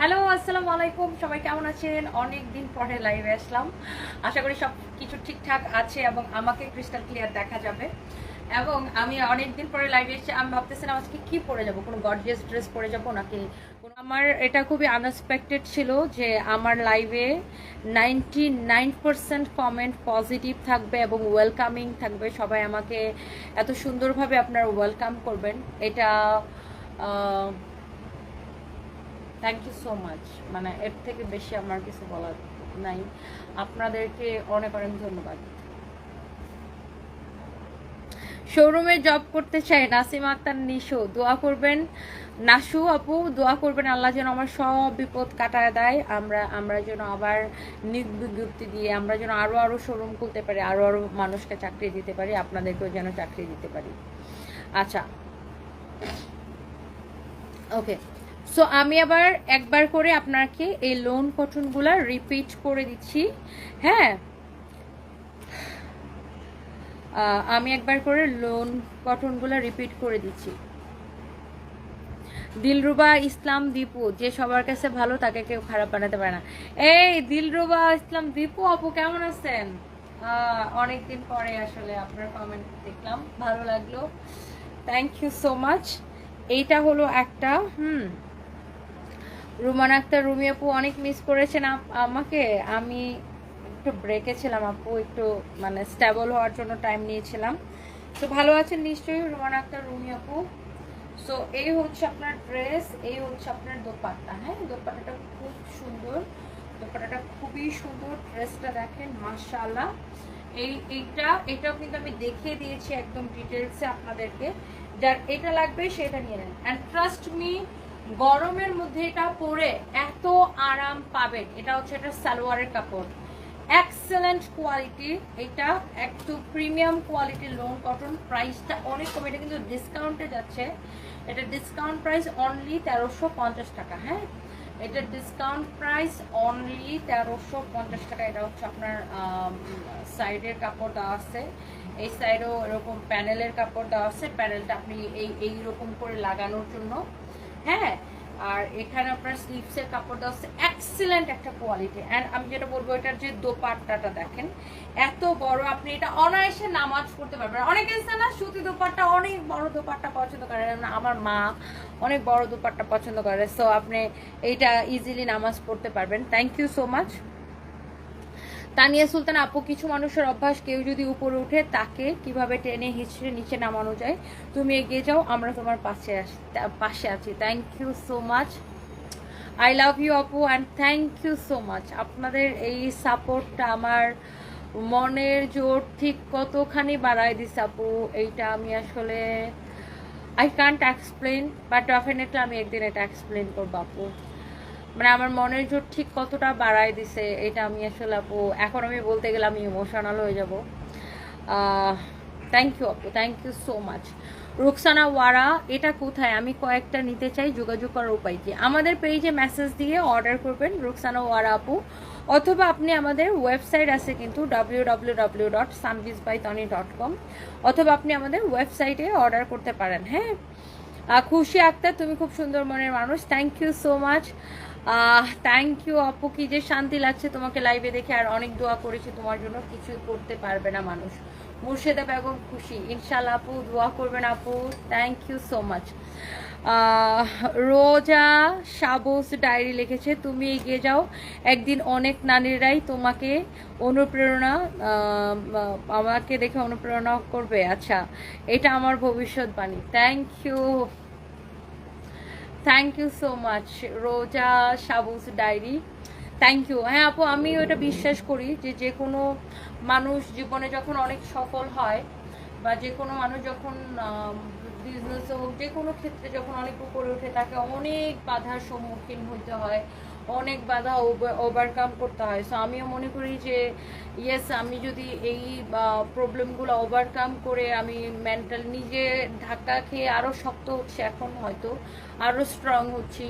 Hello আসসালামু আলাইকুম। সবাই কেমন আছেন? অনেক দিন পরে লাইভে আসলাম। আশা করি সব কিছু ঠিকঠাক আছে এবং আমাকে ক্রিস্টাল ক্লিয়ার দেখা যাবে। এবং আমি অনেক দিন পরে লাইভে এসেছি আমি ভাবতেছিলাম আজকে কি পরে যাব? কোনো গর্জিয়াস ড্রেস পরে যাব নাকি আমার এটা খুবই আনএক্সপেক্টেড ছিল যে আমার লাইভে ninety nine percent comment positive থাকবে এবং ওয়েলকামিং থাকবে। সবাই আমাকে এত সুন্দরভাবে আপনারা ওয়েলকাম করবেন। এটা থ্যাংক ইউ সো মাচ মানে এর থেকে বেশি আমার কিছু বলার নাই। আপনাদেরকে অনেক অনেক ধন্যবাদ। শোরুমে জব করতে চাই, নাসিম আক্তার নিশো, দোয়া করবেন। নাসু আপু, দোয়া করবেন আল্লাহ যেন আমার সব বিপদ কাটায় দেয়। আমরা আমরা যেন আবার নিজ বিজ্ঞপ্তি দিয়ে, আমরা যেন আরও আরও শোরুম খুলতে পারি আরও আরও মানুষকে চাকরি দিতে পারি, আপনাদেরকেও যেন চাকরি দিতে পারি। আচ্ছা। ওকে সো আমি আবার একবার করে আপনাকে এই লোন কটনগুলা রিপিট করে দিচ্ছি। হ্যাঁ? আমি একবার করে লোন কটনগুলা রিপিট করে দিচ্ছি। দিলরুবা ইসলাম দীপু, যে সবার কাছে ভালো তাকে কেউ খারাপ বানাতে পারে না। এই দিলরুবা ইসলাম দীপু আপু, কেমন আছেন? অনেকদিন পরে আসলে আপনার কমেন্ট দেখলাম, ভালো লাগল। থ্যাংক ইউ সো মাচ এইটা হলো একটা, হুম রুমান আক্তার, রুমি আপু অনেক মিস করেছেন। আমাকে, আমি একটু ব্রেকে ছিলাম আপু, একটু মানে স্ট্যাবল হওয়ার জন্য টাইম নিয়েছিলাম। তো ভালো আছেন নিশ্চয়ই রুমান আক্তার, রুমি আপু? সো এই হচ্ছে আপনার ড্রেস এই হচ্ছে আপনার দোপাট্টা। হ্যাঁ দোপাট্টাটা খুব সুন্দর। দোপাট্টাটা খুবই সুন্দর ড্রেসটা দেখেন, মাশাআল্লাহ। এই, এইটা, এটাও কিন্তু আমি দেখিয়ে দিয়েছি একদম ডিটেলসে আপনাদেরকে। যার, এটা লাগবে সেটা নিয়ে নেন। অ্যান্ড ট্রাস্ট মি গরমের মধ্যে এটা পরে এত আরাম পাবেন। এটা হচ্ছে এটা সালোয়ারের কাপড়। এক্সেলেন্ট কোয়ালিটি এটা একটু প্রিমিয়াম কোয়ালিটির লোন কটন প্রাইসটা অনেক কম। এটা কিন্তু ডিসকাউন্টে যাচ্ছে। এটা ডিসকাউন্ট প্রাইস অনলি তেরোশো পঞ্চাশ টাকা হ্যাঁ? এটা ডিসকাউন্ট প্রাইস অনলি তেরোশো পঞ্চাশ টাকা। এটা হচ্ছে আপনার সাইডের কাপড় দেওয়া আছে। এই সাইডেও এরকম প্যানেলের কাপড় দেওয়া আছে। প্যানেলটা আপনি এই এইরকম করে লাগানোর জন্য। হ্যাঁ আর এখানে আপনার স্লিভসের কাপড় দেওয়া আছে এক্সিলেন্ট একটা কোয়ালিটি অ্যান্ড আমি যেটা বলব, এটার যে দোপাট্টাটা দেখেন, এত বড়, আপনি এটা অনায়াসে নামাজ পড়তে পারবেন। অনেকে আছে না, সুতি দোপাট্টা, অনেক বড় দোপাট্টা পছন্দ করে। আমার মা অনেক বড় দোপাট্টা পছন্দ করে। সো আপনি এইটা ইজিলি নামাজ পড়তে পারবেন। Thank you so much Tania Sultan, আপু, কিছু মানুষের অভ্যাস, কেউ যদি উপরে উঠে তাকে কীভাবে টেনে হিচড়ে নিচে নামানো যায়? তুমি এগিয়ে যাও, আমরা তোমার পাশে আস- পাশে আছি। Thank you so much I love you আপু and thank you so much আপনাদের এই সাপোর্টটা আমার মনের জোর ঠিক কতখানি বাড়ায় দিছে, আপু, এইটা আমি আসলে I can't explain but definitely আমি একদিন এটা এক্সপ্লেন করব, আপু। মানে আমার মনের জোর ঠিক কতটা বাড়ায় দিছে, এটা আমি আসলে আপু, এখন আমি বলতে গেলে আমি ইমোশনাল হয়ে যাব। থ্যাংক ইউ আপু thank you so much Ruksana, ওয়ারা, এটা কোথায়? আমি কয়েকটা নিতে চাই, যোগাযোগ করার উপায় কি? আমাদের পেজে মেসেজ দিয়ে অর্ডার করবেন রুকসানা, ওয়ারা আপু, অথবা আপনি আমাদের ওয়েবসাইট আছে কিন্তু W dot by Toni dot com অথবা আপনি আমাদের ওয়েবসাইটে অর্ডার করতে পারেন হ্যাঁ? খুশি আক্তার, তুমি খুব সুন্দর মনের মানুষ thank you so much thank you আপু, কি যে শান্তি লাগছে তোমাকে লাইভে দেখে, আর অনেক দোয়া করেছি তোমার জন্য কিছু করতে পারবে না মানুষ। মুর্শেদা বেগম খুশি ইনশাল্লাহ আপু, দোয়া করবেন আপু thank you so much Roza সাবুস ডায়েরি লিখেছে, তুমি এগিয়ে যাও, একদিন অনেক নারীরাই তোমাকে অনুপ্রেরণা আমাকে দেখে অনুপ্রেরণা করবে। আচ্ছা এটা আমার ভবিষ্যৎবাণী thank you thank you so much Roza সাবুস diary thank you হ্যাঁ আপু, আমি ওটা বিশ্বাস করি যে যে কোনো মানুষ জীবনে যখন অনেক সফল হয় বা যে কোনো মানুষ যখন বিজনেসে হোক যে কোনো ক্ষেত্রে যখন অনেক উপরে ওঠে, তাকে অনেক বাধার সম্মুখীন হতে হয়। অনেক বাধা ওভারকাম করতে হয়। সো আমিও মনে করি যে ইয়েস আমি যদি এই প্রবলেমগুলো ওভারকাম করে আমি মেন্টাল নিজে ধাক্কা খেয়ে আরও শক্ত হচ্ছে এখন হয়তো আরও স্ট্রং হচ্ছি।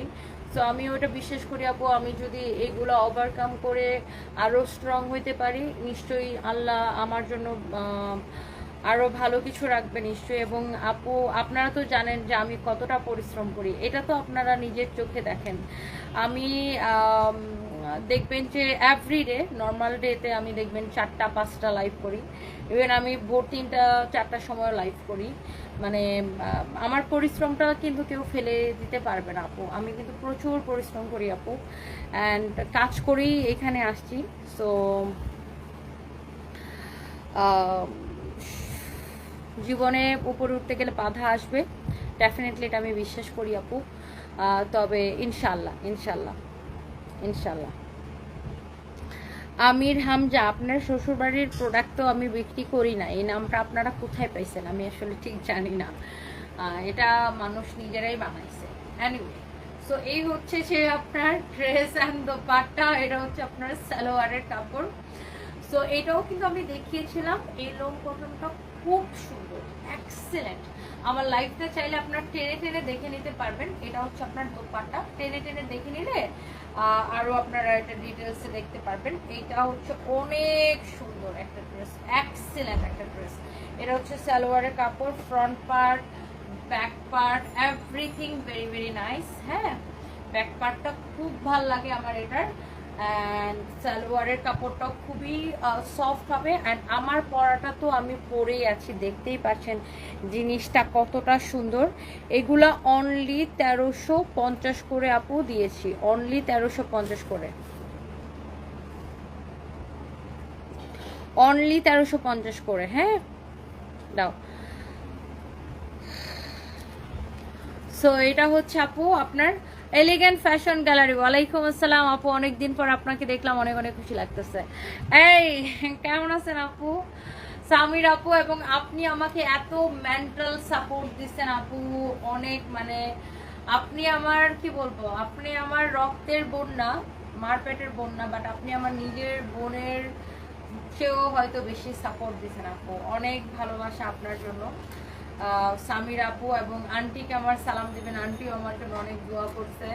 সো আমি ওটা বিশ্বাস করি, আপু, আমি যদি এগুলো ওভারকাম করে আরও স্ট্রং হইতে পারি, নিশ্চয়ই আল্লাহ আমার জন্য আরও ভালো কিছু রাখবে নিশ্চয়ই, এবং আপু, আপনারা তো জানেন যে আমি কতটা পরিশ্রম করি। এটা তো আপনারা নিজের চোখে দেখেন। আমি দেখবেন যে এভরিডে নর্মাল ডেতে আমি দেখবেন চারটা, পাঁচটা লাইভ করি। ইভেন আমি ভোর তিনটা, চারটার সময় লাইভ করি। মানে আমার পরিশ্রমটা কিন্তু কেউ ফেলে দিতে পারবে না, আপু। আমি কিন্তু প্রচুর পরিশ্রম করি, আপু। অ্যান্ড কাজ করেই এখানে আসছি। সো জীবনে উপরে উঠতে গেলে বাধা আসবে। ডেফিনেটলি এটা আমি বিশ্বাস করি আপু। তবে ইনশাল্লাহ ইনশাল্লাহ ইনশাল্লাহ আমির হামজা, আপনার শ্বশুরবাড়ির প্রোডাক্ট তো আমি বিক্রি করি না। এই নামটা আপনারা কোথায় পাইছেন? আমি আসলে ঠিক জানি না। এটা মানুষ নিজেরাই বানাইছে। অ্যানিওয়ে সো এই হচ্ছে যে আপনার ড্রেস অ্যান্ড দোপাট্টা, এটা হচ্ছে আপনার সালোয়ারের কাপড়। সো এটাও কিন্তু আমি দেখিয়েছিলাম। এই লোম কটনটা খুব সুন্দর এক্সেলেন্ট আমার লাইফটা চাইলে আপনার টেনে টেনে দেখে নিতে পারবেন। এটা হচ্ছে আপনার দোপাট্টা। টেনে টেনে দেখে নিলে আহ, আরও আপনারা এটা ডিটেলসে দেখতে পারবেন। এইটা হচ্ছে অনেক সুন্দর একটা ড্রেস এক্সেলেন্ট একটা ড্রেস এটা হচ্ছে সালোয়ারের কাপড় front part back part everything very very nice হ্যাঁ? ব্যাক পার্টটা খুব ভালো লাগে আমার এটার। অ্যান্ড সালোয়ারের কাপড়টা খুবই সফট হবে। অ্যান্ড আমার পরাটা তো আমি পরেই আছি, দেখতেই পাচ্ছেন জিনিসটা কতটা সুন্দর। এগুলা অনলি তেরোশো পঞ্চাশ করে আপু দিয়েছি। অনলি তেরোশো পঞ্চাশ করে। অনলি তেরোশো পঞ্চাশ করে হ্যাঁ? দাও। সো এটা হচ্ছে আপু আপনার এলিগেন্ট ফ্যাশন গ্যালারি ওয়ালাইকুম আসসালাম আপু, অনেকদিন পর আপনাকে দেখলাম, অনেক অনেক খুশি লাগতেছে। এই, কেমন আছেন আপু? সামির আপু এবং আপনি আমাকে এত মেন্টাল সাপোর্ট দিচ্ছেন আপু, অনেক মানে আপনি আমার, কি বলব, আপনি আমার রক্তের বন্যা মার পেটের বন্যা বাট আপনি আমার নিজের বোনের, সেও হয়তো বেশি সাপোর্ট দিচ্ছেন আপু। অনেক ভালোবাসা আপনার জন্য। সামির আপু এবং আন্টিকে আমার সালাম দিবেন। আন্টিও আমার জন্য অনেক দোয়া করছে।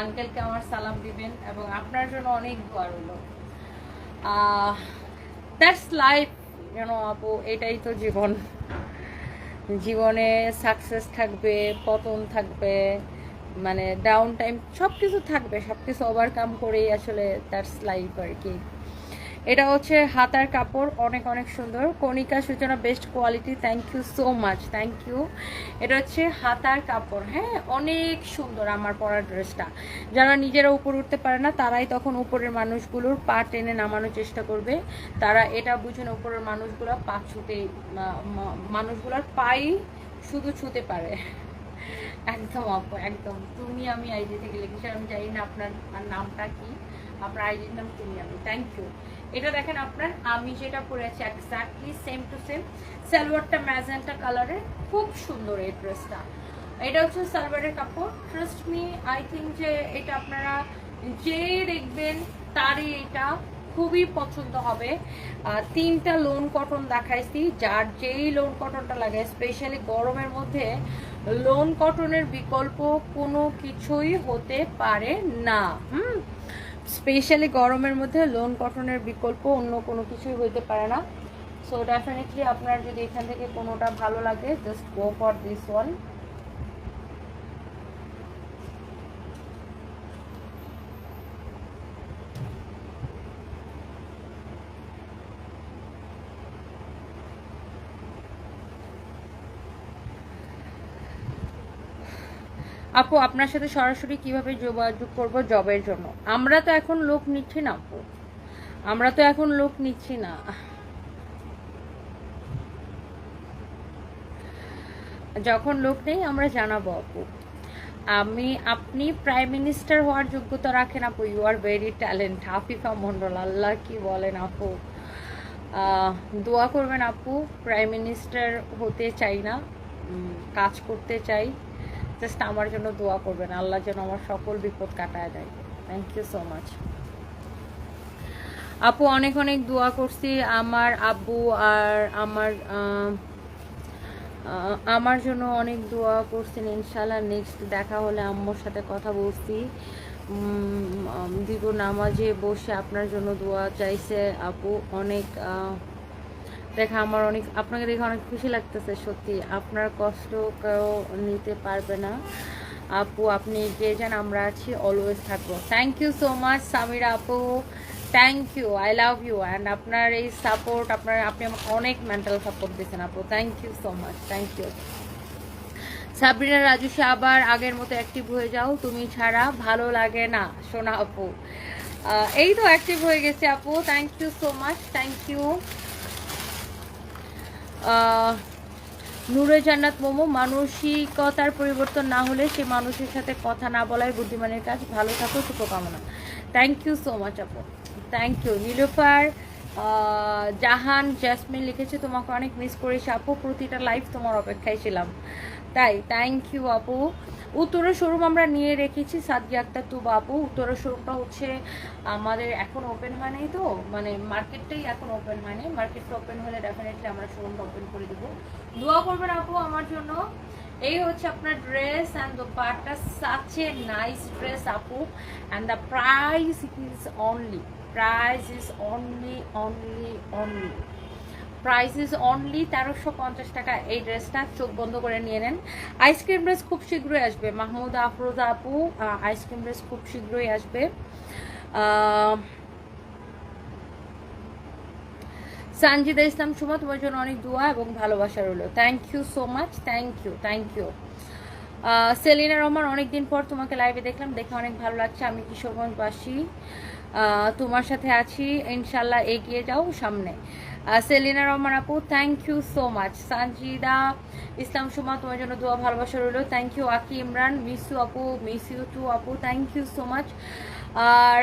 আঙ্কেলকে আমার সালাম দিবেন এবং আপনার জন্য অনেক দোয়া রইল। দ্যাটস লাইফ যেন আপু, এটাই তো জীবন। জীবনে সাকসেস থাকবে, পতন থাকবে মানে ডাউন টাইম সব কিছু থাকবে সব কিছু ওভারকাম করেই আসলে দ্যাটস লাইফ আর কি। এটা হচ্ছে হাতার কাপড়, অনেক অনেক সুন্দর। Kanika Suchana best quality thank you so much thank you এটা হচ্ছে হাতার কাপড় হ্যাঁ? অনেক সুন্দর আমার পরার ড্রেসটা। যারা নিজেরা উপর উঠতে পারে না, তারাই তখন উপরের মানুষগুলোর পা টেনে নামানোর চেষ্টা করবে। তারা এটা বুঝেন উপরের মানুষগুলো পা ছুতে মানুষগুলোর পাই শুধু ছুতে পারে। একদম আপু একদম। তুমি, আমি আইডি থেকে লিখেছি আমি জানি না আপনার নামটা কি। আপনার আইডির নাম তুমি আমি থ্যাংক ইউ এটা দেখেন আপনার, আমি যেটা পরে আছি এক্স্যাক্টলি সেম টু সেম সালোয়ারটা ম্যাজেন্টা কালারের খুব সুন্দর এই ড্রেসটা এটা হচ্ছে সালোয়ারের কাপড়। ট্রাস্ট মি আই থিঙ্ক যে এটা আপনারা যে দেখবেন তারই এটা খুবই পছন্দ হবে। তিনটা লোন কটন দেখাইছি, যার যেই লোন কটনটা লাগে স্পেশালি গরমের মধ্যে লোন কটনের বিকল্প কোনো কিছুই হতে পারে না। হুম? স্পেশালি গরমের মধ্যে লোন কটনের বিকল্প অন্য কোনো কিছুই হইতে পারে না। সো ডেফিনেটলি আপনার যদি এখান থেকে কোনোটা ভালো লাগে just go for this one আপু, আপনার সাথে সরাসরি কীভাবে যোগাযোগ করব জবের জন্য? আমরা তো এখন লোক নিচ্ছি না, আপু। আমরা তো এখন লোক নিচ্ছি না। যখন লোক নেই, আমরা জানাব, আপু। আমি, আপনি প্রাইম মিনিস্টার হওয়ার যোগ্যতা রাখেন, আপু। You are very talent Afifa Mondal, আল্লাহ কি বলেন, আপু। দোয়া করবেন, আপু। প্রাইম মিনিস্টার হতে চাই না কাজ করতে চাই। জাস্ট আমার জন্য দোয়া করবেন। আল্লাহ যেন আমার সকল বিপদ কাটায় দেয়। থ্যাংক ইউ সো মাচ আপু, অনেক অনেক দোয়া করছি। আমার আব্বু আর আমার আমার জন্য অনেক দোয়া করছেন। ইনশাল্লাহ নেক্সট দেখা হলে আম্মুর সাথে কথা বলছি। দিব নামাজে বসে আপনার জন্য দোয়া চাইছে। আপু, অনেক দেখা আমার অনেক, আপনাকে দেখে অনেক খুশি লাগতেছে, সত্যি। আপনার কষ্ট কেউ নিতে পারবে না। আপু, আপনি এগিয়ে যান আমরা আছি অলওয়েজ থাকব। Thank you so much Samira আপু। Thank you I love you and আপনার এই সাপোর্ট আপনার, আপনি আমাকে অনেক মেন্টাল সাপোর্ট দিয়েছেন আপু। Thank you so much thank you Sabrina রাজুসে আবার আগের মতো অ্যাক্টিভ হয়ে যাও, তুমি ছাড়া ভালো লাগে না, সোনা আপু। এই তো অ্যাক্টিভ হয়ে গেছে আপু। Thank you so much thank you Nure Jannat Momo, মানসিকতার পরিবর্তন না হলে সে মানুষের সাথে কথা না বলাই বুদ্ধিমানের কাজ। ভালো থাকো, শুভকামনা। থ্যাংক ইউ সো মাচ আপু। থ্যাংক ইউ নীলোফার জাহান, জ্যাসমিন লিখেছে, তোমাকে অনেক মিস করেছি আপু। প্রতিটা লাইফ তোমার অপেক্ষায় ছিলাম। তাই থ্যাংক ইউ আপু। উত্তরের শোরুম আমরা নিয়ে রেখেছি সাদিয়া আক্তার তু বাপু উত্তরের শোরুমটা হচ্ছে আমাদের এখন ওপেন হয় নাই তো মানে মার্কেটটাই এখন ওপেন হয়নি মার্কেটটা ওপেন হলে ডেফিনেটলি আমরা শোরুমটা ওপেন করে দেবো। দোয়া করবেন আপু আমার জন্য। এই হচ্ছে আপনার ড্রেস অ্যান্ড দ্য পার্টটা সাচ নাইস ড্রেস আপু। And the price is only price is only only only price is only তেরোশো পঞ্চাশ টাকা এই ড্রেসটা চোখ বন্ধ করে নিয়ে নেন। আইসক্রিম ড্রেস খুব শীঘ্রই আসবে। মাহমুদ, আফরোজা আপু আইসক্রিম ড্রেস খুব শীঘ্রই আসবে। সানজিদা ইসলাম সুমা, তোমার জন্য অনেক দোয়া এবং ভালোবাসা রইল। Thank you so much thank you thank you Selina Rahman, অনেকদিন পর তোমাকে লাইভে দেখলাম। দেখে অনেক ভালো লাগছে। আমি কিশোরগঞ্জবাসী। তোমার সাথে আছি। ইনশাল্লাহ এগিয়ে যাও সামনে। সেলিনা রহমান আপু thank you so much Sanjida Islam Suma, তোমার জন্য দোয়া, ভালোবাসা রইল। Thank you Aki Imran miss আপু মিস ইউ টু আপু thank you so much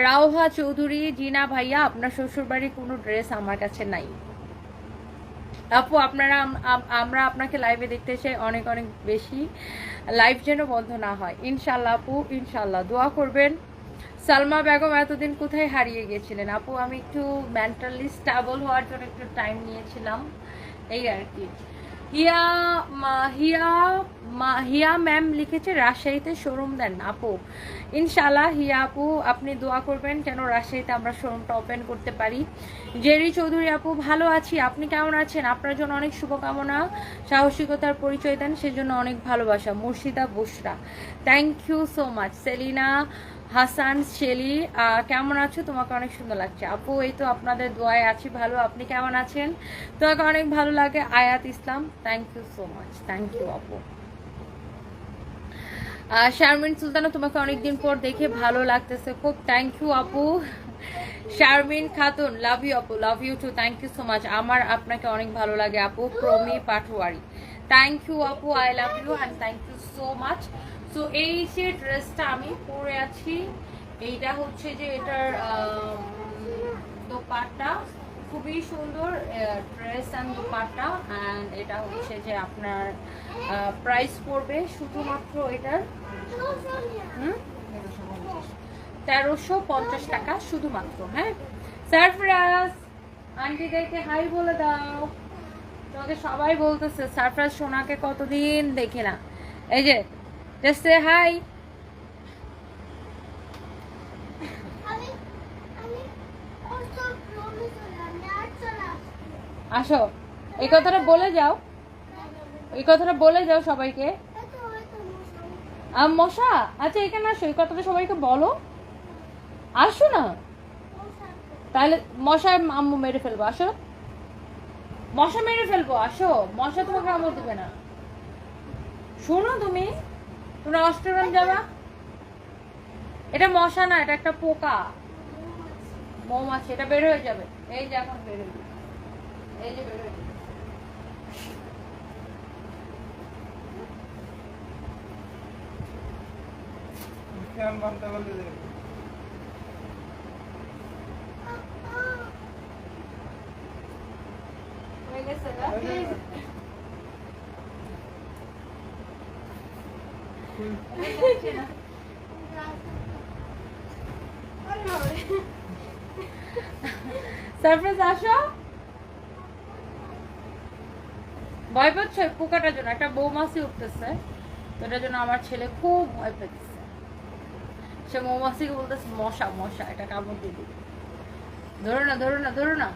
Rawha Chowdhury, Jina ভাইয়া, আপনার শ্বশুরবাড়ির কোনো ড্রেস আমার কাছে নাই। আপু, আপনারা আম- আম- আমরা আপনাকে লাইভে দেখতে চাই অনেক অনেক বেশি। লাইভ যেন বন্ধ না হয়। ইনশাল্লাহ আপু ইনশাল্লাহ দোয়া করবেন। সালমা বেগম এতদিন কোথায় হারিয়ে গেছিলেন? আপু, আমি একটু মেন্টালি স্টাবল হওয়ার জন্য একটু টাইম নিয়েছিলাম। এই আর কি। হিয়া হিয়া হিয়া ম্যাম লিখেছে, রাজশাহীতে শোরুম দেন আপু। ইনশাল্লাহ হিয়া আপু, আপনি দোয়া করবেন যেন রাজশাহীতে আমরা শোরুমটা ওপেন করতে পারি। জেরি চৌধুরী আপু, ভালো আছি। আপনি কেমন আছেন? আপনার জন্য অনেক শুভকামনা। সাহসিকতার পরিচয় দেন। সেজন্য অনেক ভালোবাসা। Murshida Bushra thank you so much Selina Hasan, Shelly কেমন আছো? তোমাকে অনেক সুন্দর লাগছে। আপু, এই তো আপনাদের দোয়ায় আছি, ভালো। আপনি কেমন আছেন? তোমাকে অনেক ভালো লাগে, Ayat Islam. Thank you so much thank you আপু। শারমিন সুলতানা, তোমাকে অনেকদিন পর দেখে ভালো লাগতেছে। খুব থ্যাংক ইউ আপু। শারমিন খাতুন লাভ ইউ আপু। Love you too thank you so much আমার আপনাকে অনেক ভালো লাগে, আপু। প্রমি পাটোয়ারি। থ্যাংক ইউ আপু। I love you and thank you so much so এই যে ড্রেসটা আমি পরে আছি, এইটা হচ্ছে যে এটার দোপাট্টা। খুবই সুন্দর ড্রেস অ্যান্ড দোপাট্টা। অ্যান্ড এটা হচ্ছে যে আপনার প্রাইস পড়বে শুধুমাত্র এটার তেরোশো পঞ্চাশ টাকা শুধুমাত্র হ্যাঁ? সারফরাজ, আন্টিদেরকে হাই বলে দাও। তোমাকে সবাই বলতেছে, সারফরাজ সোনাকে কতদিন দেখে না। এই যে হলাম না চলা আসো। এই কথাটা বলে যাও। এই কথাটা বলে যাও সবাইকে। মশা মশা? আচ্ছা এখানে আসো। এই কথাটা সবাইকে বলো। আসো না। মশা তাহলে মশায় আম্মু মেরে ফেলব। আসো। মশা মেরে ফেলব। আসো। মশা তোমাকে কামড় দেবে না। শোনো তুমি। তোমরা অষ্টরম যাবা এটা মশা না এটা একটা পোকা। মৌমাছি এটা বের হয়ে যাবে। এই যে এখন বের হয়ে যাবে। এই যে বের হয়ে যাবে। হয়ে গেছে। সারপ্রাইজ আসো। ভয় পাচ্ছ? পোকাটার জন্য। একটা বৌমাছি উঠতেছে। তো এটার জন্য আমার ছেলে খুব ভয় পেতেছে সে মৌমাছিকে বলতেছে মশা মশা এটা কামড় দিয়ে দিবে। ধরো না ধরো না ধরো না।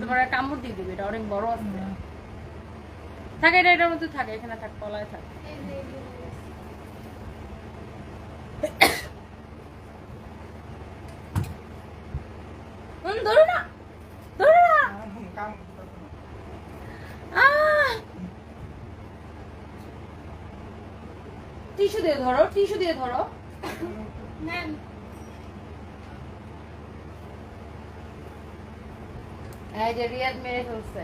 তোমার কামড় দিয়ে দিবে এটা অনেক বড় আছে। থাকে এটা এটার মধ্যে থাকে এখানে থাক কলায় থাক হুম, ধরো না ধরো না কাম আহ! টিস্যু দিয়ে ধরো টিস্যু দিয়ে ধরো। এই যে রিয়াদ মেরে ফেলছে।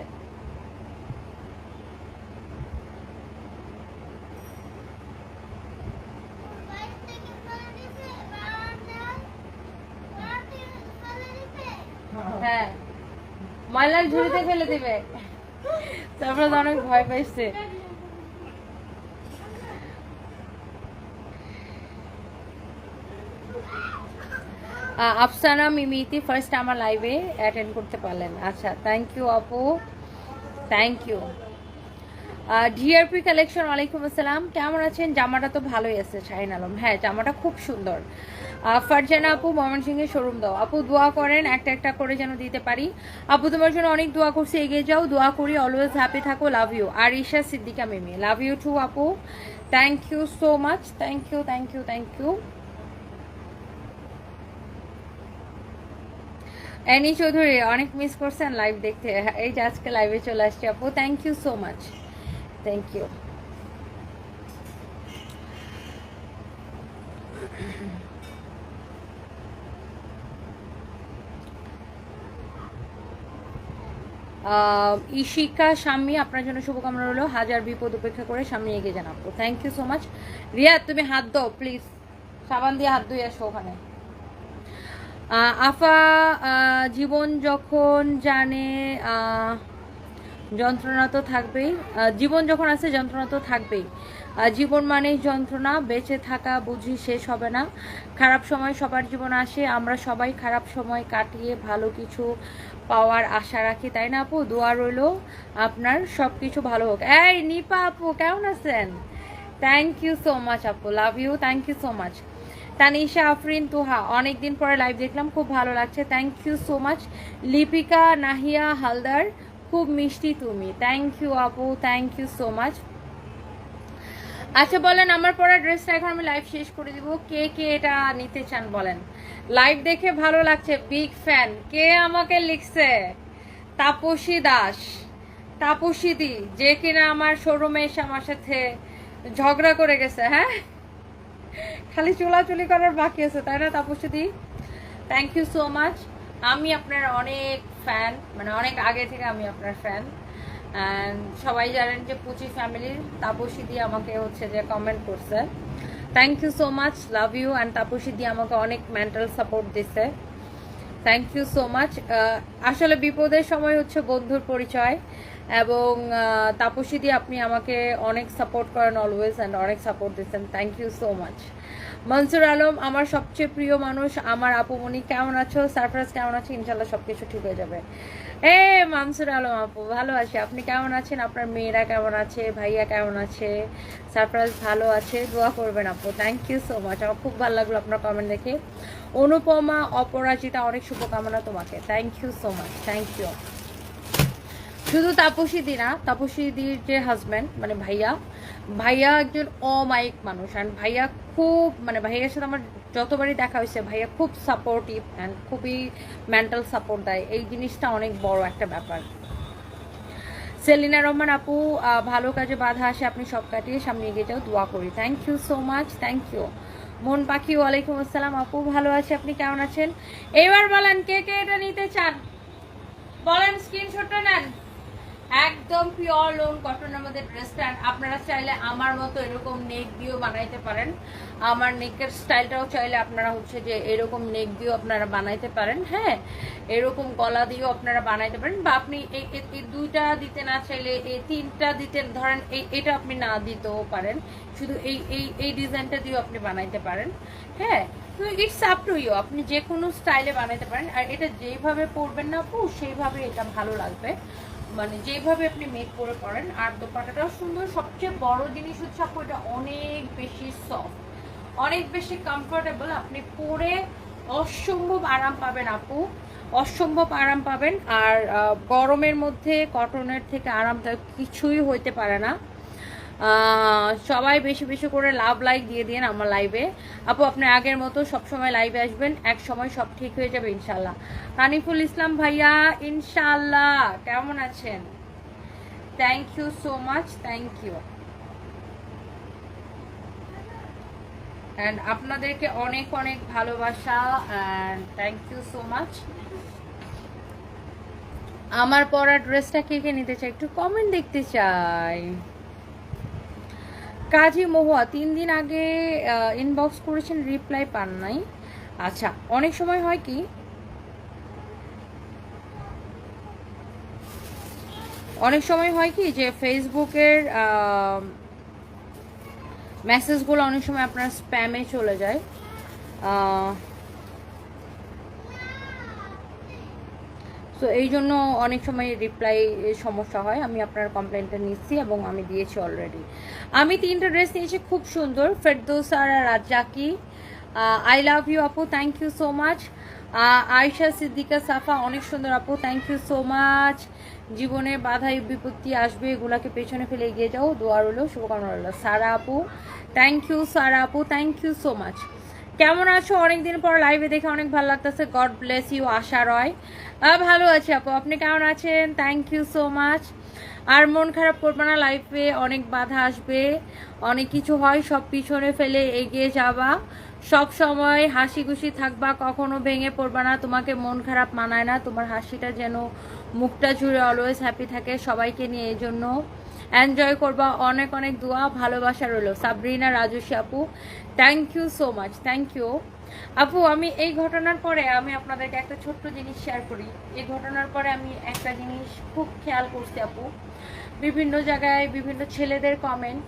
হ্যাঁ। ময়লার ঝুড়িতে ফেলে দিবে। তারপরে তো অনেক ভয় পাইছে। আফসানা, মিমিতি ফার্স্ট আমার লাইভে অ্যাটেন্ড করতে পারলেন। আচ্ছা থ্যাংক ইউ আপু। থ্যাংক ইউ ডিআরপি কালেকশন ওয়ালাইকুম আসসালাম। কেমন আছেন? জামাটা তো ভালোই আছে, শাহিন আলম। হ্যাঁ জামাটা খুব সুন্দর। ফারজানা আপু, ময়মনসিংহের শোরুম দাও। আপু, দোয়া করেন, একটা একটা করে যেন দিতে পারি। আপু, তোমার জন্য অনেক দোয়া করছি, এগিয়ে যাও। দোয়া করি অলওয়েজ হ্যাপি থাকো love you R Isha Siddika Mimi love you too আপু। Thank you so much thank you thank you thank you Annie Chowdhury, অনেক মিস করছেন লাইভ দেখতে। এই যে আজকে লাইভে চলে আসছি আপু thank you so much thank you Ishika Swami আপনার জন্য শুভকামনা রইল। হাজার বিপদ উপেক্ষা করে সামনে এগিয়ে আপু। Thank you so much Riya তুমি হাত দাও প্লিজ সাবান দিয়ে হাত ধুয়ে আসো ওখানে। আফা জীবন যখন জানে যন্ত্রণা তো থাকবেই। জীবন যখন আছে, যন্ত্রণা তো থাকবেই। জীবন মানেই যন্ত্রণা, বেঁচে থাকা, বুঝি শেষ হবে না। খারাপ সময় সবার জীবন আসে, আমরা সবাই খারাপ সময় কাটিয়ে ভালো কিছু পাওয়ার আশা রাখি, তাই না আপু? দোয়া রইল আপনার সব কিছু ভালো হোক। এই, নিপা আপু, কেমন আছেন? থ্যাংক ইউ সো মাচ আপু। Love you thank you so much Tanisha, Afrin, Tuha, অনেকদিন পরে লাইভ দেখলাম, খুব ভালো লাগছে। Thank you so much Lipika, Nahiya, Haldar, খুব মিষ্টি তুমি। থ্যাংক ইউ আপু থ্যাংক ইউ সো মাচ আচ্ছা বলেন, আমার পরা ড্রেসটা এখন আমি লাইভ শেষ করে দিব। কে কে এটা নিতে চান, বলেন। লাইভ দেখে ভালো লাগছে বিগ ফ্যান কে আমাকে লিখছে? তাপসী দাস। তাপসী দি, যে কিনা আমার শোরুমে এসে আমার সাথে ঝগড়া করে গেছে হ্যাঁ? খালি চুলাচুলি করার বাকি আছে তাই না তাপসী দি? থ্যাংক ইউ সো মাচ আমি আপনার অনেক ফ্যান মানে অনেক আগে থেকে আমি আপনার ফ্যান সবাই জানেন যে পুচি ফ্যামিলির তাপসী দিয়ে আমাকে হচ্ছে যে কমেন্ট করছে। Thank you so much love you and Tapasi দিয়ে আমাকে অনেক মেন্টাল সাপোর্ট দিছে। থ্যাংক ইউ সো মাচ আসলে বিপদের সময় হচ্ছে বন্ধুর পরিচয় এবং আহ, তাপসী আপনি আমাকে অনেক সাপোর্ট করেন অলওয়েজ অ্যান্ড অনেক সাপোর্ট দিচ্ছেন। Thank you so much Mansur Alam, আমার সবচেয়ে প্রিয় মানুষ, আমার আপুমনি কেমন আছো? সারপ্রাইজ কেমন আছে? ইনশাল্লাহ সব কিছু ঠিক হয়ে যাবে। এ, মানসুর আলম আপু, ভালো আছি। আপনি কেমন আছেন? আপনার মেয়েরা কেমন আছে? ভাইয়া কেমন আছে? সারপ্রাইজ ভালো আছে। দোয়া করবেন আপু। থ্যাংক ইউ সো মাচ আমার খুব ভালো লাগল আপনার কমেন্ট দেখে। অনুপমা অপরাজিতা, অনেক শুভকামনা তোমাকে। Thank you so much thank you শুধু তাপসী দি না, তাপসী দির যে হাজব্যান্ড মানে ভাইয়া ভাইয়া একজন অমায়িক মানুষ অ্যান্ড ভাইয়া খুব মানে ভাইয়ার সাথে আমার যতবারই দেখা হয়েছে, ভাইয়া খুব সাপোর্টিভ অ্যান্ড খুবই মেন্টাল সাপোর্ট দেয়। এই জিনিসটা অনেক বড় একটা ব্যাপার। সেলিনা রহমান আপু ভালো কাজে বাধা আসে, আপনি সব কাটিয়ে সামনে এগিয়ে যাও, দোয়া করি। Thank you so much thank you Mon Pakhi, ওয়ালাইকুম আসসালাম আপু, ভালো আছে, আপনি কেমন আছেন? এবার বলেন, কে কে এটা নিতে চান? বলেন স্ক্রিনশটটা নেন। একদম পিওর লোন কটনের মধ্যে ড্রেসটা আপনারা চাইলে আমার মতো এরকম নেক দিয়েও বানাইতে পারেন। আমার নেকের স্টাইলটাও চাইলে আপনারা হচ্ছে যে এরকম নেক দিয়েও আপনারা বানাইতে পারেন হ্যাঁ? এরকম গলা দিয়েও আপনারা বানাইতে পারেন। বা আপনি এই দুইটা দিতে না চাইলে এই তিনটা দিতে, ধরেন এই এটা আপনি না দিতেও পারেন। শুধু এই এই এই ডিজাইনটা দিয়েও আপনি বানাইতে পারেন হ্যাঁ? তো ইটস আপ টু ইউ আপনি যে কোনো স্টাইলে বানাইতে পারেন। আর এটা যেইভাবে পরবেন না আপু, সেইভাবে এটা ভালো লাগবে। মানে যেভাবে আপনি মেক করে করেন, আর দোপাটাটাও সুন্দর। সবচেয়ে বড় জিনিস হচ্ছে আপু, এটা অনেক বেশি সফট অনেক বেশি কমফোর্টেবল আপনি পরে অসম্ভব আরাম পাবেন আপু, অসম্ভব আরাম পাবেন। আর গরমের মধ্যে কটনের থেকে আরামদায়ক কিছুই হইতে পারে না। সবাই বেশি বেশি করে লাভ লাইক দিয়ে দিন আমার লাইভে আপু, আপনি আগের মতো সবসময় লাইভে আসবেন, এক সময় সব ঠিক হয়ে যাবে ইনশাল্লাহ হানিফুল ইসলাম ভাইয়া ইনশাল্লাহ কেমন আছেন? Thank you so much thank you and আপনাদেরকে অনেক অনেক ভালোবাসা থ্যাংক ইউ সো মাচ আমার পরা ড্রেসটা কে কে নিতে চাই একটু কমেন্ট দেখতে চাই। কাজী মহুয়া, তিন দিন আগে ইনবক্স করেছেন রিপ্লাই পান নাই। আচ্ছা অনেক সময় হয় কি? অনেক সময় হয় কি যে ফেসবুকের মেসেজগুলো অনেক সময় আপনার স্প্যামে চলে যায়। সো এই জন্য অনেক সময় রিপ্লাই সমস্যা হয়। আমি আপনার কমপ্লেনটা নিচ্ছি এবং আমি দিয়েছি অলরেডি আমি তিনটা ড্রেস নিয়েছি, খুব সুন্দর। ফেরদৌস আর রাজ্জাকি আই লাভ ইউ আপু thank you so much Ayesha, Siddika, Safa, অনেক সুন্দর আপু থ্যাংক ইউ সো মাচ জীবনে বাধা বিপত্তি আসবে, এগুলাকে পেছনে ফেলে এগিয়ে যাও। দোয়ার হলো শুভকামনা রইল। সারা আপু থ্যাংক ইউ সারা আপু থ্যাংক ইউ সো মাচ কেমন আছো? অনেকদিন পর লাইভে দেখে অনেক ভালো লাগতেছে। God bless you Asha Roy. ভালো আছি আপু। আপনি কেমন আছেন? থ্যাংক ইউ সো মাচ আর মন খারাপ করবে না লাইফে অনেক বাধা আসবে। অনেক কিছু হয়, সব পিছনে ফেলে এগিয়ে যাবা। সব সময় হাসি খুশি থাকবা, কখনো ভেঙে পড়বা না। তোমাকে মন খারাপ মানায় না। তোমার হাসিটা যেন মুখটা জুড়ে অলওয়েজ হ্যাপি থাকে সবাইকে নিয়ে এই জন্য। এনজয় করবা। অনেক অনেক দোয়া, ভালোবাসা রইল। সাবরিনা রাজস্বী আপু thank you so much thank you আপু, আমি এই ঘটনার পরে আমি আপনাদেরকে একটা ছোট্ট জিনিস শেয়ার করি। এই ঘটনার পরে আমি একটা জিনিস খুব খেয়াল করছি আপু। বিভিন্ন জায়গায় বিভিন্ন ছেলেদের কমেন্ট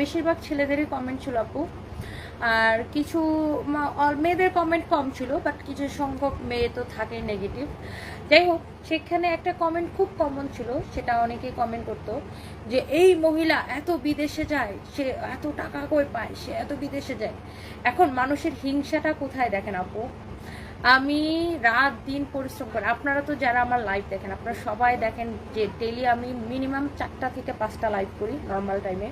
বেশিরভাগ ছেলেদেরই কমেন্ট ছিল আপু। আর কিছু মেয়েদের কমেন্ট কম ছিল বাট কিছু সংখ্যক মেয়ে তো থাকে নেগেটিভ যাই হোক, সেখানে একটা কমেন্ট খুব কমন ছিল, সেটা অনেকেই কমেন্ট করতো, যে এই মহিলা এত বিদেশে যায়, সে এত টাকা কই পায়, সে এত বিদেশে যায়। এখন মানুষের হিংসাটা কোথায় দেখেন আপু? আমি রাত দিন পরিশ্রম করি। আপনারা তো যারা আমার লাইভ দেখেন, আপনারা সবাই দেখেন যে ডেলি আমি মিনিমাম চারটা থেকে পাঁচটা লাইভ করি নর্মাল টাইমে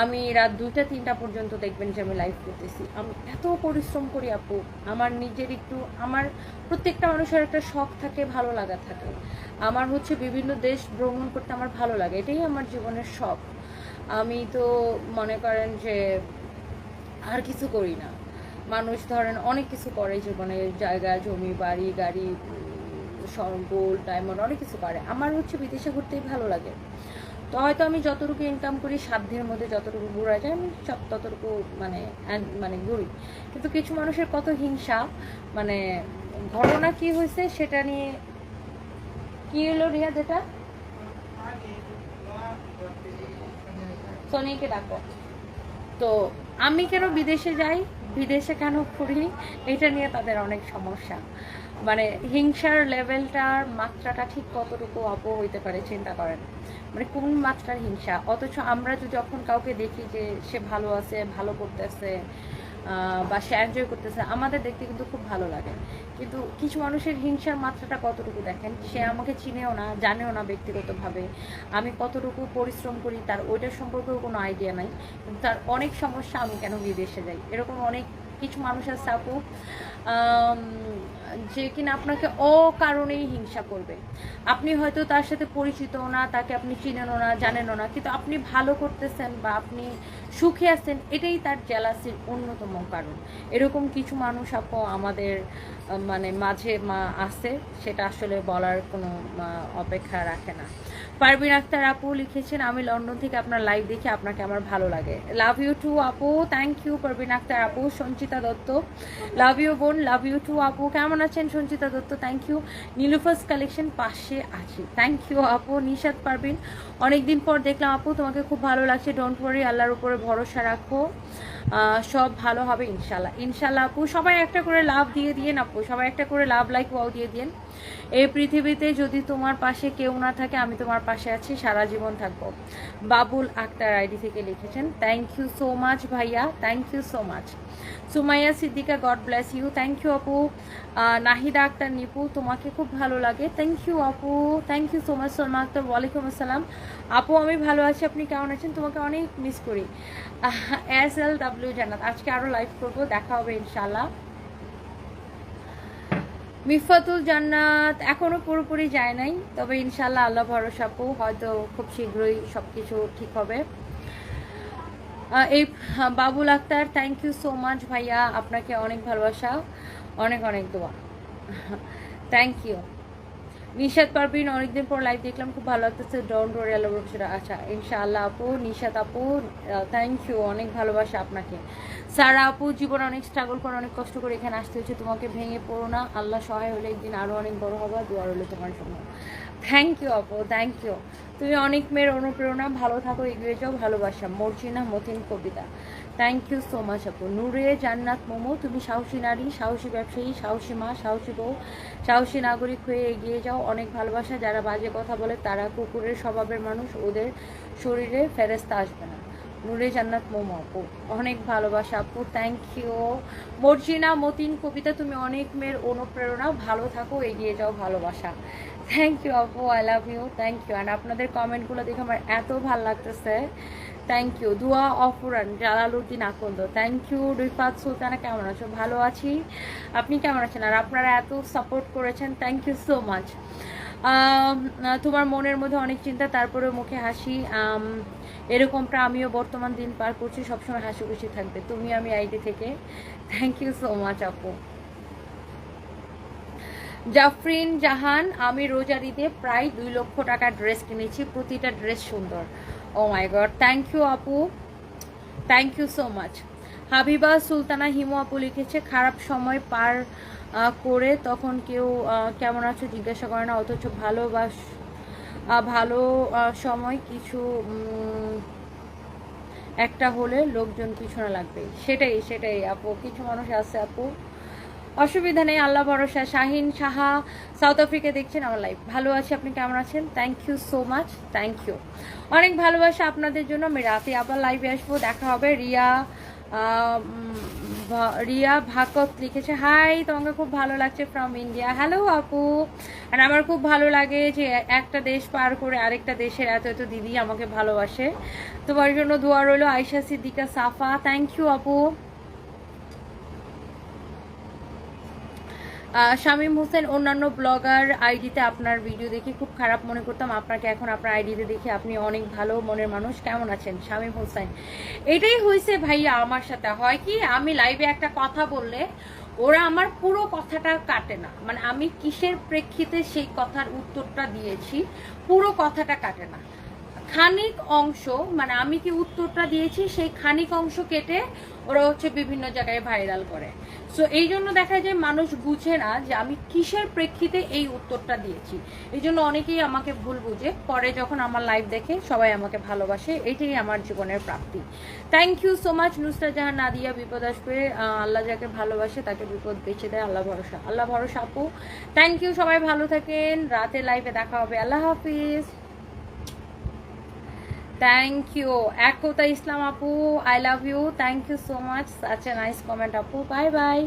আমি রাত দুইটা, তিনটা পর্যন্ত দেখবেন যে আমি লাইভ করতেছি। আমি এত পরিশ্রম করি আপু। আমার নিজের একটু, আমার প্রত্যেকটা মানুষের একটা শখ থাকে, ভালো লাগা থাকে। আমার হচ্ছে বিভিন্ন দেশ ভ্রমণ করতে আমার ভালো লাগে। এটাই আমার জীবনের শখ। আমি তো মনে করেন যে আর কিছু করি না। মানুষ ধরেন অনেক কিছু করে জীবনে। জায়গা, জমি, বাড়ি, গাড়ি গোল্ড ডায়মন্ড অনেক কিছু করে। আমার হচ্ছে বিদেশে ঘুরতেই ভালো লাগে। তো হয়তো আমি যতটুকু ইনকাম করি, সাধ্যের মধ্যে যতটুকু ঘোরা যায়, আমি সব ততটুকু মানে মানে ঘুরি। কিন্তু কিছু মানুষের কত হিংসা মানে ঘটনা কি হয়েছে সেটা নিয়ে কি হলো রিয়া যেটা? সোনিকে ডাকো। তো আমি কেন বিদেশে যাই? বিদেশে কেন ঘুরি, এটা নিয়ে তাদের অনেক সমস্যা। মানে হিংসার লেভেলটার মাত্রাটা ঠিক কতটুকু অপ হইতে পারে, চিন্তা করেন। মানে কোন মাত্রার হিংসা? অথচ আমরা যখন কাউকে দেখি যে সে ভালো আছে, ভালো করতেছে বা সে এনজয় করতেছে আমাদের দেখতে কিন্তু খুব ভালো লাগে। কিন্তু কিছু মানুষের হিংসার মাত্রাটা কতটুকু দেখেন? সে আমাকে চিনেও না জানেও না ব্যক্তিগতভাবে। আমি কতটুকু পরিশ্রম করি তার ওইটার সম্পর্কেও কোনো আইডিয়া নাই। কিন্তু তার অনেক সমস্যা আমি কেন বিদেশে যাই? এরকম অনেক কিছু মানুষের আম, যে কিনা আপনাকে অকারণেই হিংসা করবে। আপনি হয়তো তার সাথে পরিচিত না, তাকে আপনি চিনেনও না, জানেনও না, কিন্তু আপনি ভালো করতেছেন বা আপনি সুখে আছেন, এটাই তার জেলাসির অন্যতম কারণ। এরকম কিছু মানুষ আপু আমাদের মানে মাঝে মা আছে, সেটা আসলে বলার কোনো অপেক্ষা রাখে না। পারবিন আক্তার আপু লিখেছেন, আমি লন্ডন থেকে আপনার লাইভ দেখে আপনাকে আমার ভালো লাগে। লাভ ইউ টু আপু। থ্যাংক ইউ পারবিন আক্তার আপু। সঞ্চিতা দত্ত লাভ ইউ বোন লাভ ইউ টু আপু। কেমন আছেন সঞ্চিতা দত্ত? থ্যাংক ইউ নীলুফাস কালেকশন পাশে আছি। থ্যাংক ইউ আপু। নিশাদ পারবিন অনেকদিন পর দেখলাম আপু, তোমাকে খুব ভালো লাগছে। ডোন্ট ওয়ারি আল্লাহর উপরে ভরসা রাখো। সব ভালো হবে ইনশাল্লাহ। ইনশাল্লাহ আপু, সবাই একটা করে লাভ দিয়ে দিয়ে আপু। সবাই একটা করে লাভ লাইক ওয়াও দিয়ে দিন এই পৃথিবীতে যদি তোমার পাশে কেউ না থাকে, আমি তোমার পাশে আছি, সারা জীবন থাকব। বাবুল আক্তার আইডি থেকে লিখেছেন থ্যাংক ইউ সো মাচ ভাইয়া thank you so much Sumaiya Siddika God bless you thank you আপু। নাহিদা আক্তার, নিপু, তোমাকে খুব ভালো লাগে। থ্যাংক ইউ আপু। Thank you so much Salma Akter, ওয়ালাইকুম আসসালাম। আপু, আমি ভালো আছি, আপনি কেমন আছেন? তোমাকে অনেক মিস করি। এস এল ডাব্লিউ জান্নাত, আজকে আরও লাইভ করব, দেখা হবে ইনশাল্লাহ মিফাতুল জান্নাত এখনও পুরোপুরি যায় নাই, তবে ইনশাল্লাহ আল্লাহ ভরসা আপু হয়তো খুব শীঘ্রই সব কিছু ঠিক হবে। এই Babul Akter thank you so much ভাইয়া, আপনাকে অনেক ভালোবাসা, অনেক অনেক দোয়া। থ্যাংক ইউ নিশাদ পারবিন অনেকদিন পর লাইভ দেখলাম, খুব ভালো লাগতেছে। ওয়ারি আল্লাহ ভরসা আচ্ছা ইনশাআল্লাহ আপু নিশাদ আপু থ্যাংক ইউ অনেক ভালোবাসা আপনাকে। সারা আপু, জীবন অনেক স্ট্রাগল করে, অনেক কষ্ট করে এখানে আসতে হয়েছে। তোমাকে ভেঙে পড়ো না। আল্লাহ সহায় হলে একদিন আরও অনেক বড় হবা, দোয়া রইল তোমার জন্য। থ্যাংক ইউ আপু থ্যাংক ইউ তুমি অনেক মেয়ের অনুপ্রেরণা। ভালো থাকো, এগিয়ে যাও, ভালোবাসা। Marjina Matin Kabita. Thank you so much আপু নূরে জান্নাত মোমো তুমি সাহসী নারী, সাহসী ব্যবসায়ী, সাহসী মা, সাহসী বউ, সাহসী নাগরিক হয়ে এগিয়ে যাও। অনেক ভালোবাসা, যারা বাজে কথা বলে তারা কুকুরের স্বভাবের মানুষ, ওদের শরীরে ফেরেস্তা আসবে না। নূরে জান্নাত মোমো আপু অনেক ভালোবাসা আপু থ্যাংক ইউ মর্জিনা, মতিন, কবিতা, তুমি অনেক মেয়ের অনুপ্রেরণা। ভালো থাকো, এগিয়ে যাও ভালোবাসা। থ্যাংক ইউ আপু I love you thank you and আপনাদের কমেন্টগুলো দেখে আমার এত ভালো লাগতেছে। থ্যাংক ইউ দুয়া অফুরান জালালুদ্দিন আকন্দ থ্যাংক ইউ রিফাত সুলতানা কেমন আছো? ভালো আছি। আপনি কেমন আছেন? আর আপনারা এত সাপোর্ট করেছেন থ্যাংক ইউ সো মাচ তোমার মনের মধ্যে অনেক চিন্তা তারপরে মুখে হাসি। এরকমটা আমিও বর্তমান দিন পার করছি, সবসময় হাসি খুশি থাকবে। তুমি আমি আইডি থেকে। থ্যাংক ইউ সো মাচ আপু। জাফরিন জাহান, আমি রোজার ঈদে প্রায় দুই লক্ষ টাকা ড্রেস কিনেছি। প্রতিটা ড্রেস সুন্দর। Oh my God thank you আপু thank you so much Habiba Sultana Himu আপু লিখেছে খারাপ সময় পার করে তখন কেউ কেমন আছো জিজ্ঞাসা করে না অথচ ভালোবাস আহ, ভালো সময় কিছু একটা হলে লোকজন পিছনে লাগবে সেটাই সেটাই আপু। কিছু মানুষ আছে আপু। অসুবিধা নেই, আল্লাহ ভরসা। শাহিন সাহা, সাউথ আফ্রিকা দেখছেন আমার লাইফ ভালো আছি, আপনি কেমন আছেন? Thank you so much thank you অনেক ভালোবাসা আপনাদের জন্য। আমি রাতে আবার লাইভে আসব, দেখা হবে। রিয়া রিয়া ভাকত লিখেছে হাই তোমাকে খুব ভালো লাগছে ফ্রম ইন্ডিয়া হ্যালো আপু। আর আমার খুব ভালো লাগে যে একটা দেশ পার করে আরেকটা দেশের এত এত দিদি আমাকে ভালোবাসে। তোমার জন্য দোয়া রইল আয়শা, সিদ্দিকা, সাফা। থ্যাংক ইউ আপু। শামীম হোসেন অন্যান্য ব্লগার আইডিতে আপনার ভিডিও দেখে খুব খারাপ মনে করতাম। আপনাকে এখন আপনার আইডিতে দেখে আপনি অনেক ভালো মনের মানুষ। কেমন আছেন শামীম হোসেন? এটাই হয়েছে ভাইয়া আমার সাথে। হয় কি, আমি লাইভে একটা কথা বললে ওরা আমার পুরো কথাটা কাটে না। মানে আমি কিসের প্রেক্ষিতে সেই কথার উত্তরটা দিয়েছি, পুরো কথাটা কাটে না। খানিক অংশ মানে আমি কি উত্তরটা দিয়েছি, সেই খানিক অংশ কেটে ওরা হচ্ছে বিভিন্ন জায়গায় ভাইরাল করে। সো এই জন্য দেখা যায় মানুষ বুঝে না যে আমি কিসের প্রেক্ষিতে এই উত্তরটা দিয়েছি। এই জন্য অনেকেই আমাকে ভুল বুঝে। পরে যখন আমার লাইভ দেখে সবাই আমাকে ভালোবাসে, এটাই আমার জীবনের প্রাপ্তি। Thank you so much Nusra Jahan, Nadia, বিপদ আসবে। আল্লাহ যাকে ভালোবাসে তাকে বিপদ বেছে দেয়, আল্লাহ ভরসা। আল্লাহ ভরসা আপু। থ্যাংক ইউ সবাই ভালো থাকেন। রাতে লাইভে দেখা হবে। আল্লাহ হাফিজ। থ্যাংক ইউ একতা ইসলাম আপু I love you thank you so much a nice comment আপু বাই বাই